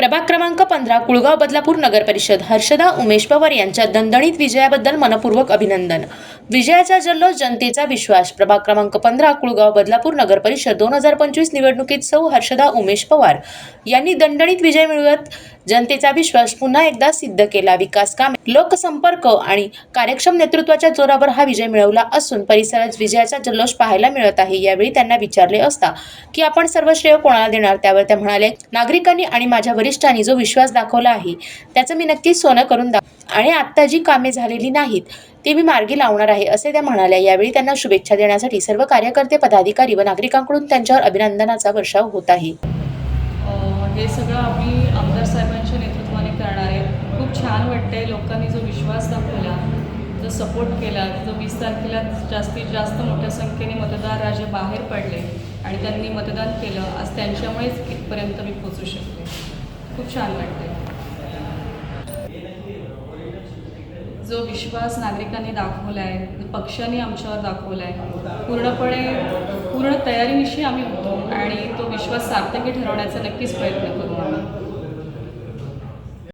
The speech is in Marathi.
प्रभाग क्रमांक पंधरा कुळगाव बदलापूर नगर परिषद. हर्षदा उमेश पवार यांच्या दणदणीत विजयाबद्दल मनपूर्वक अभिनंदन. विजयाचा जल्लोष जनतेचा विश्वास. प्रभाग क्रमांक पंधरा कुळगाव बदलापूर नगर परिषद. दोन हजार पंचवीस निवडणुकीत सौ हर्षदा उमेश पवार यांनी दणदणीत विजय मिळवत जनतेचा विश्वास पुन्हा एकदा सिद्ध केला. विकास कामे लोकसंपर्क आणि कार्यक्षम नेतृत्वाच्या जोरावर हा विजय मिळवला असून परिसरात विजयाचा जल्लोष पाहायला मिळत आहे. यावेळी त्यांना विचारले असता की आपण सर्व श्रेय कोणाला देणार? त्यावर त्या म्हणाले नागरिकांनी आणि माझ्या वरिष्ठांनी जो विश्वास दाखवला आहे त्याचं मी नक्कीच सोनं करून दाख आणि आत्ता जी कामे झालेली नाहीत ते मी मार्गी लावणार आहे असे त्या म्हणाल्या. यावेळी त्यांना शुभेच्छा देण्यासाठी सर्व कार्यकर्ते पदाधिकारी व नागरिकांकडून त्यांच्यावर अभिनंदनाचा वर्षाव होत आहे. हे सगळं आम्ही आमदार साहेब नेतृत्वाने करणार आहे खूप छान वाटतंय लोकांनी जो विश्वास दाखवला जो सपोर्ट केला जो वीस तारखेला जास्तीत जास्त मोठ्या संख्येने मतदार राजे बाहेर पडले आणि त्यांनी मतदान केलं आज त्यांच्यामुळेच इथपर्यंत मी पोचू शकते खूप छान वाटते जो विश्वास नागरिकांनी दाखवला आहे पक्षांनी आमच्यावर दाखवला आहे पूर्णपणे पूर्ण तयारीनिशी आम्ही होतो आणि तो विश्वास सार्थकी ठरवण्याचा नक्कीच प्रयत्न करू. आम्ही